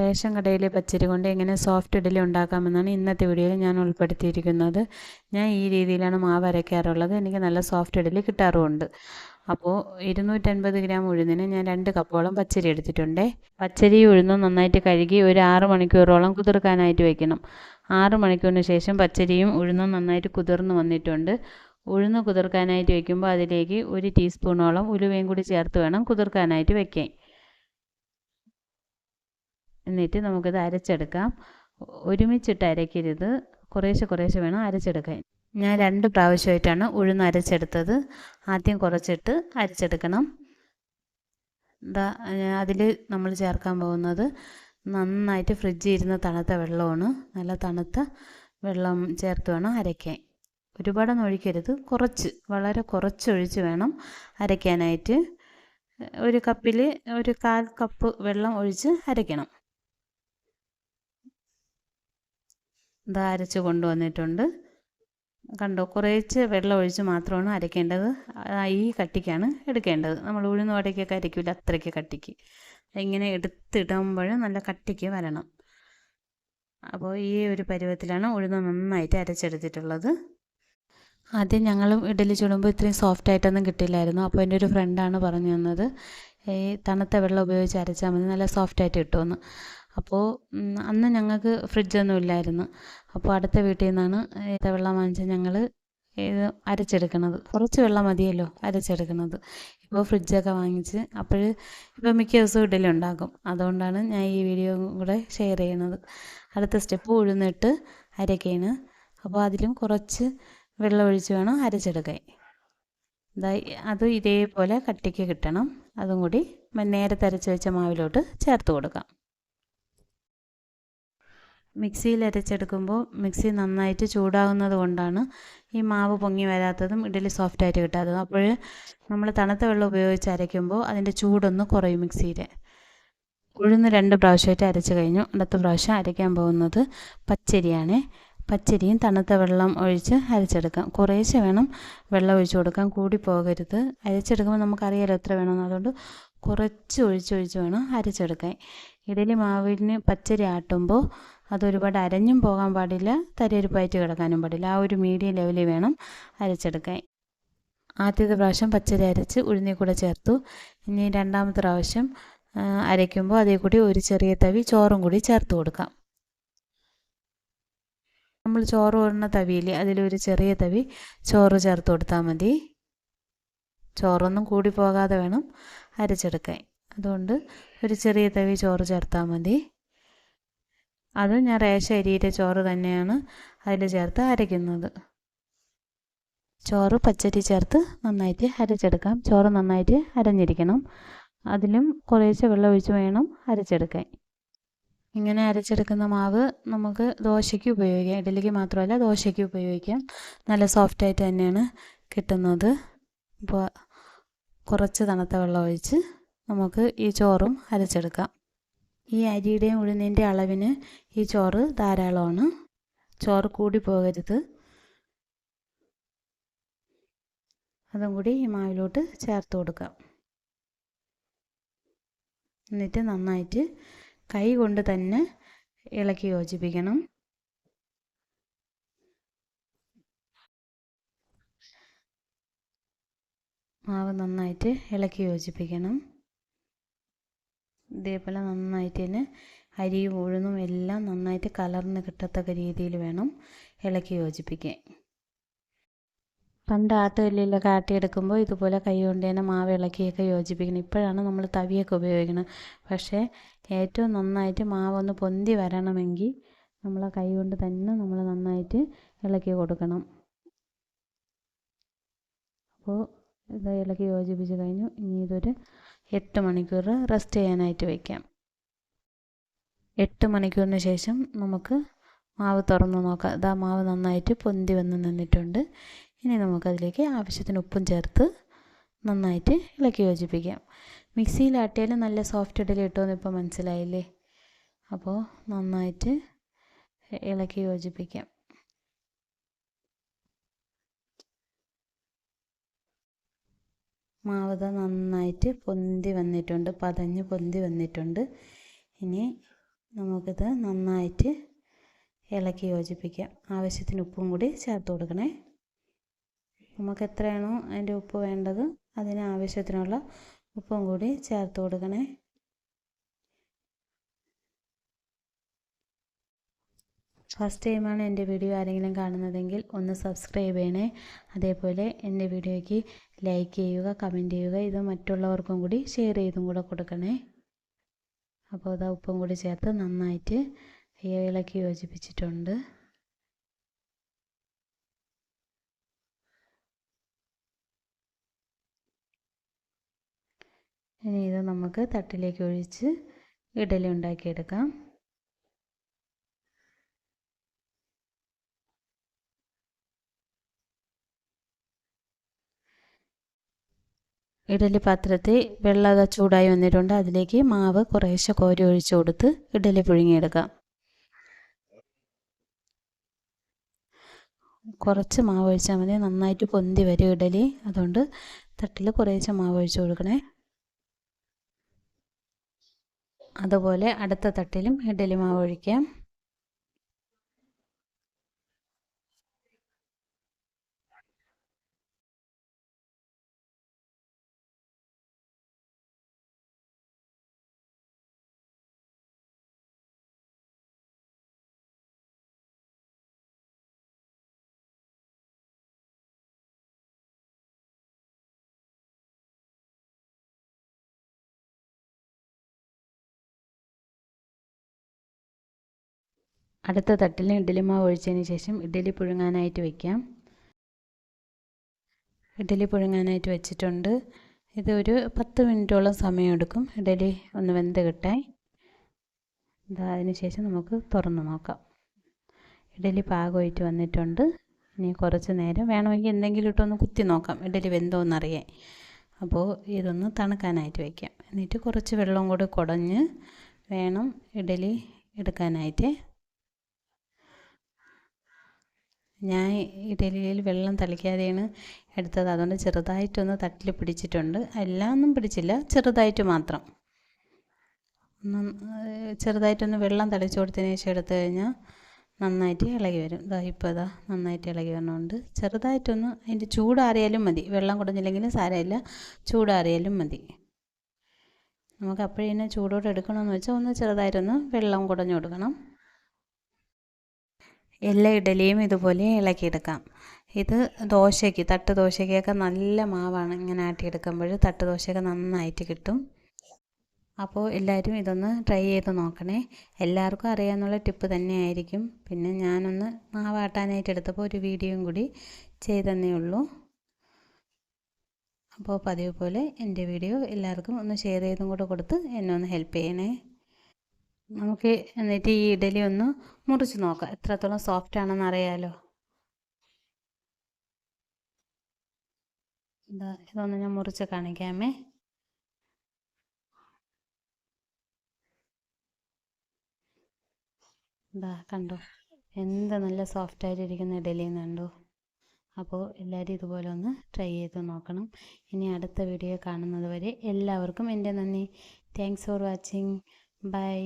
Ration കടയിലെ പച്ചരി കൊണ്ട് എങ്ങനെ സോഫ്റ്റ് ഇഡലി ഉണ്ടാക്കാമെന്നാണ് ഇന്നത്തെ വീഡിയോയിൽ ഞാൻ ഉൾപ്പെടുത്തിയിരിക്കുന്നത്. ഞാൻ ഈ രീതിയിലാണ് മാവ് അരയ്ക്കാറുള്ളത് എനിക്ക് നല്ല സോഫ്റ്റ് ഇഡലി കിട്ടാറുമുണ്ട്. അപ്പോൾ ഇരുന്നൂറ്റൻപത് ഗ്രാം ഉഴുന്നിന് ഞാൻ രണ്ട് കപ്പോളം പച്ചരി എടുത്തിട്ടുണ്ട്. പച്ചരി ഉഴുന്നും നന്നായിട്ട് കഴുകി ഒരു ആറ് മണിക്കൂറോളം കുതിർക്കാനായിട്ട് വയ്ക്കണം ആറ് മണിക്കൂറിന് ശേഷം പച്ചരിയും ഉഴുന്നും നന്നായിട്ട് കുതിർന്ന് വന്നിട്ടുണ്ട്. ഉഴുന്ന് കുതിർക്കാനായിട്ട് വയ്ക്കുമ്പോൾ അതിലേക്ക് ഒരു ടീസ്പൂണോളം ഉലുവയും കൂടി ചേർത്ത് വേണം കുതിർക്കാനായിട്ട് വയ്ക്കാൻ എന്നിട്ട് നമുക്കിത് അരച്ചെടുക്കാം. ഒരുമിച്ചിട്ട് അരയ്ക്കരുത്. കുറേശ്ശെ കുറേശ്ശെ വേണം അരച്ചെടുക്കാൻ. ഞാൻ രണ്ട് പ്രാവശ്യമായിട്ടാണ് ഉഴുന്ന് അരച്ചെടുത്തത്. ആദ്യം കുറച്ചിട്ട് അരച്ചെടുക്കണം. എന്താ അതിൽ നമ്മൾ ചേർക്കാൻ പോകുന്നത് നന്നായിട്ട് ഫ്രിഡ്ജിൽ ഇരുന്ന തണുത്ത വെള്ളമാണ്. നല്ല തണുത്ത വെള്ളം ചേർത്ത് വേണം അരയ്ക്കാൻ. ഒരുപാടൊന്നും ഒഴിക്കരുത്. കുറച്ച് വളരെ കുറച്ച് കുറച്ചൊഴിച്ച് വേണം അരയ്ക്കാനായിട്ട്. ഒരു കപ്പിൽ ഒരു കാൽ കപ്പ് വെള്ളം ഒഴിച്ച് അരയ്ക്കണം. ഇതാ അരച്ച് കൊണ്ടുവന്നിട്ടുണ്ട്. കണ്ടോ കുറേച്ച് വെള്ളം ഒഴിച്ച് മാത്രമാണ് അരയ്ക്കേണ്ടത്. ഈ കട്ടിക്കാണ് എടുക്കേണ്ടത്. നമ്മൾ ഉഴുന്ന് വടയ്ക്കൊക്കെ അരയ്ക്കില്ല അത്രയ്ക്ക് കട്ടിക്ക്. ഇങ്ങനെ എടുത്തിടുമ്പോൾ നല്ല കട്ടിക്ക് വരണം. അപ്പോൾ ഈ ഒരു പരുവത്തിലാണ് ഉഴുന്ന് നന്നായിട്ട് അരച്ചെടുത്തിട്ടുള്ളത്. ആദ്യം ഞങ്ങളും ഇഡലി ചുടുമ്പോൾ ഇത്രയും സോഫ്റ്റ് ആയിട്ടൊന്നും കിട്ടില്ലായിരുന്നു. അപ്പോൾ എന്റെ ഒരു ഫ്രണ്ടാണ് പറഞ്ഞു തന്നത് ഈ തണുത്ത വെള്ളം ഉപയോഗിച്ച് അരച്ചാൽ മതി. നല്ല സോഫ്റ്റായിട്ട് കിട്ടുമെന്ന്. അപ്പോൾ അന്ന് ഞങ്ങൾക്ക് ഫ്രിഡ്ജൊന്നും ഇല്ലായിരുന്നു. അപ്പോൾ അടുത്ത വീട്ടിൽ നിന്നാണ് വെള്ളം വാങ്ങിച്ച് ഞങ്ങൾ ഇത് അരച്ചെടുക്കണത്. കുറച്ച് വെള്ളം മതിയല്ലോ അരച്ചെടുക്കുന്നത് ഇപ്പോൾ ഫ്രിഡ്ജൊക്കെ വാങ്ങിച്ച് അപ്പോൾ ഇപ്പോൾ മിക്ക ദിവസവും ഇഡലി ഉണ്ടാക്കും അതുകൊണ്ടാണ് ഞാൻ ഈ വീഡിയോ കൂടെ ഷെയർ ചെയ്യുന്നത് അടുത്ത സ്റ്റെപ്പ് ഉഴുന്നിട്ട് അരയ്ക്കാണ് അപ്പോൾ അതിലും കുറച്ച് വെള്ളം ഒഴിച്ച് വേണം അരച്ചെടുക്കാൻ. അത് ഇതേപോലെ കട്ടിക്ക് കിട്ടണം. അതും കൂടി നേരത്തെ അരച്ച് വെച്ച മാവിലോട്ട് ചേർത്ത് കൊടുക്കാം. മിക്സിയിൽ അരച്ചെടുക്കുമ്പോൾ മിക്സി നന്നായിട്ട് ചൂടാകുന്നത് കൊണ്ടാണ് ഈ മാവ് പൊങ്ങി വരാത്തതും ഇഡലി സോഫ്റ്റായിട്ട് കിട്ടാത്തതും. അപ്പോൾ നമ്മൾ തണുത്ത വെള്ളം ഉപയോഗിച്ച് അരയ്ക്കുമ്പോൾ അതിന്റെ ചൂടൊന്ന് കുറയും മിക്സിയിൽ. ഉഴുന്ന് രണ്ട് പ്രാവശ്യമായിട്ട് അരച്ച് കഴിഞ്ഞു. അടുത്ത പ്രാവശ്യം അരയ്ക്കാൻ പോകുന്നത് പച്ചരിയാണ്. പച്ചരിയും തണുത്ത വെള്ളം ഒഴിച്ച് അരച്ചെടുക്കാം. കുറേശ്ശെ വേണം വെള്ളം ഒഴിച്ച് കൊടുക്കാൻ. കൂടി പോകരുത്. അരച്ചെടുക്കുമ്പോൾ നമുക്കറിയാലോ എത്ര വേണമെന്ന്. അതുകൊണ്ട് കുറച്ച് ഒഴിച്ചൊഴിച്ച് വേണം അരച്ചെടുക്കാൻ. ഇഡലി മാവിന് പച്ചരി ആട്ടുമ്പോൾ അതൊരുപാട് അരഞ്ഞും പോകാൻ പാടില്ല തരയൊരുപ്പായിട്ട് കിടക്കാനും പാടില്ല. ആ ഒരു മീഡിയം ലെവലിൽ വേണം അരച്ചെടുക്കാൻ. ആദ്യത്തെ പ്രാവശ്യം പച്ചരി അരച്ച് ഉഴുന്നി കൂടെ ചേർത്തു. ഇനി രണ്ടാമത്തെ പ്രാവശ്യം അരയ്ക്കുമ്പോൾ അതേ കൂടി ഒരു ചെറിയ തവി ചോറും കൂടി ചേർത്ത് കൊടുക്കാം. നമ്മൾ ചോറ് ഇടുന്ന തവിയിൽ അതിലൊരു ചെറിയ തവി ചോറ് ചേർത്ത് കൊടുത്താൽ മതി. ചോറൊന്നും കൂടി പോകാതെ വേണം അരച്ചെടുക്കാൻ. അതുകൊണ്ട് ഒരു ചെറിയ തവി ചോറ് ചേർത്താൽ മതി. അത് ഞാൻ റേഷ അരിയുടെ ചോറ് തന്നെയാണ് അതിൽ ചേർത്ത് അരയ്ക്കുന്നത്. ചോറ് പച്ചരി ചേർത്ത് നന്നായിട്ട് അരച്ചെടുക്കാം. ചോറ് നന്നായിട്ട് അരഞ്ഞിരിക്കണം. അതിലും കുറേശ്ശെ വെള്ളം ഒഴിച്ച് വേണം അരച്ചെടുക്കാൻ. ഇങ്ങനെ അരച്ചെടുക്കുന്ന മാവ് നമുക്ക് ദോശയ്ക്ക് ഉപയോഗിക്കാം. ഇഡലിക്ക് മാത്രമല്ല ദോശയ്ക്ക് ഉപയോഗിക്കാം. നല്ല സോഫ്റ്റായിട്ട് തന്നെയാണ് കിട്ടുന്നത്. അപ്പോൾ കുറച്ച് തണുത്ത വെള്ളം ഒഴിച്ച് നമുക്ക് ഈ ചോറും അരച്ചെടുക്കാം. ഈ അരിയുടെയും ഉഴുന്നിന്റെ അളവിന് ഈ ചോറ് ധാരാളമാണ്. ചോറ് കൂടി പോകരുത്. അതും കൂടി ഈ മാവിലോട്ട് ചേർത്ത് കൊടുക്കാം. എന്നിട്ട് നന്നായിട്ട് കൈ കൊണ്ട് തന്നെ ഇളക്കി യോജിപ്പിക്കണം. മാവ് നന്നായിട്ട് ഇളക്കി യോജിപ്പിക്കണം. ഇതേപോലെ നന്നായിട്ട് തന്നെ അരിയും ഉഴുന്നും എല്ലാം നന്നായിട്ട് കലർന്ന് കിട്ടത്തക്ക രീതിയിൽ വേണം ഇളക്കി യോജിപ്പിക്കാൻ. പണ്ട് ആട്ടുകല്ലിലൊക്കെ ആട്ടിയെടുക്കുമ്പോൾ ഇതുപോലെ കൈ കൊണ്ട് തന്നെ മാവ് ഇളക്കിയൊക്കെ യോജിപ്പിക്കണം. ഇപ്പോഴാണ് നമ്മൾ തവിയൊക്കെ ഉപയോഗിക്കുന്നത്. പക്ഷേ ഏറ്റവും നന്നായിട്ട് മാവൊന്ന് പൊന്തി വരണമെങ്കിൽ നമ്മൾ കൈ കൊണ്ട് തന്നെ നമ്മൾ നന്നായിട്ട് ഇളക്കി കൊടുക്കണം. അപ്പോൾ ഇത് ഇളക്കി യോജിപ്പിച്ച് കഴിഞ്ഞു. ഇനി ഇതൊരു എട്ട് മണിക്കൂർ റെസ്റ്റ് ചെയ്യാനായിട്ട് വയ്ക്കാം എട്ട് മണിക്കൂറിന് ശേഷം നമുക്ക് മാവ് തുറന്ന് നോക്കാം. ഇതാ മാവ് നന്നായിട്ട് പൊന്തി വന്ന് നിന്നിട്ടുണ്ട്. ഇനി നമുക്കതിലേക്ക് ആവശ്യത്തിന് ഉപ്പും ചേർത്ത് നന്നായിട്ട് ഇളക്കി യോജിപ്പിക്കാം. മിക്സിയിലാട്ടിയാലും നല്ല സോഫ്റ്റ് ഇഡലി കിട്ടുമെന്ന് ഇപ്പോൾ മനസ്സിലായില്ലേ? അപ്പോൾ നന്നായിട്ട് ഇളക്കി യോജിപ്പിക്കാം. മാവ് നന്നായിട്ട് പൊന്തി വന്നിട്ടുണ്ട് പതഞ്ഞ് പൊന്തി വന്നിട്ടുണ്ട്. ഇനി നമുക്കിത് നന്നായിട്ട് ഇളക്കി യോജിപ്പിക്കാം. ആവശ്യത്തിന് ഉപ്പും കൂടി ചേർത്ത് കൊടുക്കണേ. നമുക്ക് എത്രയാണോ അതിന്റെ ഉപ്പ് വേണ്ടത് അതിന് ആവശ്യത്തിനുള്ള ഉപ്പും കൂടി ചേർത്ത് കൊടുക്കണേ. ഫസ്റ്റ് ടൈമാണ് എന്റെ വീഡിയോ ആരെങ്കിലും കാണുന്നതെങ്കിൽ ഒന്ന് സബ്സ്ക്രൈബ് ചെയ്യണേ. അതേപോലെ എന്റെ വീഡിയോയ്ക്ക് ലൈക്ക് ചെയ്യുക കമന്റ് ചെയ്യുക ഇത് മറ്റുള്ളവർക്കും കൂടി ഷെയർ ചെയ്തും കൂടെ കൊടുക്കണേ. അപ്പോൾ അത് ഉപ്പും കൂടി ചേർത്ത് നന്നായിട്ട് ഇളക്കി യോജിപ്പിച്ചിട്ടുണ്ട്. ഇനി ഇത് നമുക്ക് തട്ടിലേക്ക് ഒഴിച്ച് ഇഡലി ഉണ്ടാക്കിയെടുക്കാം. ഇഡലി പാത്രത്തിൽ വെള്ളം ചൂടായി വന്നിട്ടുണ്ട്. അതിലേക്ക് മാവ് കുറേശ്ശെ കോരി ഒഴിച്ചു കൊടുത്ത് ഇഡലി പുഴുങ്ങിയെടുക്കാം. കുറച്ച് മാവ് ഒഴിച്ചാൽ മതി. നന്നായിട്ട് പൊന്തി വരും ഇഡലി. അതുകൊണ്ട് തട്ടിൽ കുറേശ്ശെ മാവ് ഒഴിച്ചു കൊടുക്കണേ. അതുപോലെ അടുത്ത തട്ടിലും ഇഡലി മാവ് ഒഴിക്കാം. അടുത്ത തട്ടിൽ ഇഡ്ഡലി മാവ് ഒഴിച്ചതിന് ശേഷം ഇഡ്ഡലി പുഴുങ്ങാനായിട്ട് വയ്ക്കാം ഇഡ്ഡലി പുഴുങ്ങാനായിട്ട് വെച്ചിട്ടുണ്ട്. ഇത് ഒരു പത്ത് മിനിറ്റോളം സമയമെടുക്കും. ഇഡലി ഒന്ന് വെന്ത് കിട്ടാൻ. ഇതാ ശേഷം നമുക്ക് തുറന്ന് നോക്കാം. ഇഡലി പാകമായിട്ട് വന്നിട്ടുണ്ട്. ഇനി കുറച്ച് നേരം വേണമെങ്കിൽ എന്തെങ്കിലും ഇട്ടൊന്ന് കുത്തി നോക്കാം. ഇഡ്ഡലി വെന്തോന്നറിയാൻ അപ്പോൾ ഇതൊന്ന് തണുക്കാനായിട്ട് വയ്ക്കാം എന്നിട്ട് കുറച്ച് വെള്ളം കൂടി കുടഞ്ഞ് വേണം ഇഡലി എടുക്കാനായിട്ട്. ഞാൻ ഇഡലിയിൽ വെള്ളം തളിക്കാതെയാണ് എടുത്തത്. അതുകൊണ്ട് ചെറുതായിട്ടൊന്ന് തട്ടിൽ പിടിച്ചിട്ടുണ്ട്. എല്ലാം ഒന്നും പിടിച്ചില്ല. ചെറുതായിട്ട് മാത്രം. ചെറുതായിട്ടൊന്ന് വെള്ളം തളിച്ചു കൊടുത്തതിന് ശേഷം എടുത്തു കഴിഞ്ഞാൽ നന്നായിട്ട് ഇളകി വരും. ഇതാ ഇപ്പോൾ ഇതാ നന്നായിട്ട് ഇളകി വരണമുണ്ട് ചെറുതായിട്ടൊന്ന് അതിന്റെ ചൂടാറിയാലും മതി. വെള്ളം കുടഞ്ഞില്ലെങ്കിലും സാരമില്ല. ചൂടാറിയാലും മതി. നമുക്ക് അപ്പോഴേ ചൂടോടെ എടുക്കണമെന്ന് വെച്ചാൽ ഒന്ന് ചെറുതായിട്ടൊന്ന് വെള്ളം കുടഞ്ഞു കൊടുക്കണം. എല്ലാ ഇഡലിയും ഇതുപോലെ ഇളക്കിയെടുക്കാം. ഇത് ദോശയ്ക്ക് തട്ട് ദോശയ്ക്കൊക്കെ നല്ല മാവാണ് ഇങ്ങനെ ആട്ടിയെടുക്കുമ്പോൾ. തട്ട് ദോശയൊക്കെ നന്നായിട്ട് കിട്ടും. അപ്പോൾ എല്ലാവരും ഇതൊന്ന് ട്രൈ ചെയ്ത് നോക്കണേ. എല്ലാവർക്കും അറിയാമെന്നുള്ള ടിപ്പ് തന്നെയായിരിക്കും. പിന്നെ ഞാനൊന്ന് മാവാട്ടാനായിട്ട് എടുത്തപ്പോൾ ഒരു വീഡിയോയും കൂടി ചെയ്തന്നേ ഉള്ളൂ. അപ്പോൾ പതിവ് പോലെ എന്റെ വീഡിയോ എല്ലാവർക്കും ഒന്ന് ഷെയർ ചെയ്തും കൂടെ കൊടുത്ത് എന്നെ ഒന്ന് ഹെൽപ്പ് ചെയ്യണേ. നമുക്ക് എന്നിട്ട് ഈ ഇഡലി ഒന്ന് മുറിച്ച് നോക്കാം. എത്രത്തോളം സോഫ്റ്റ് ആണെന്ന് അറിയാലോ. ഇതാ ഇതൊന്ന് ഞാൻ മുറിച്ച് കാണിക്കാമേ. ഇതാ കണ്ടോ? എന്ത് നല്ല സോഫ്റ്റ് ആയിട്ടിരിക്കുന്ന ഇഡലി കണ്ടോ? അപ്പോൾ എല്ലാവരും ഇതുപോലെ ഒന്ന് ട്രൈ ചെയ്ത് നോക്കണം. ഇനി അടുത്ത വീഡിയോ കാണുന്നത് വരെ എല്ലാവർക്കും എന്റെ നന്ദി. Thanks for watching bye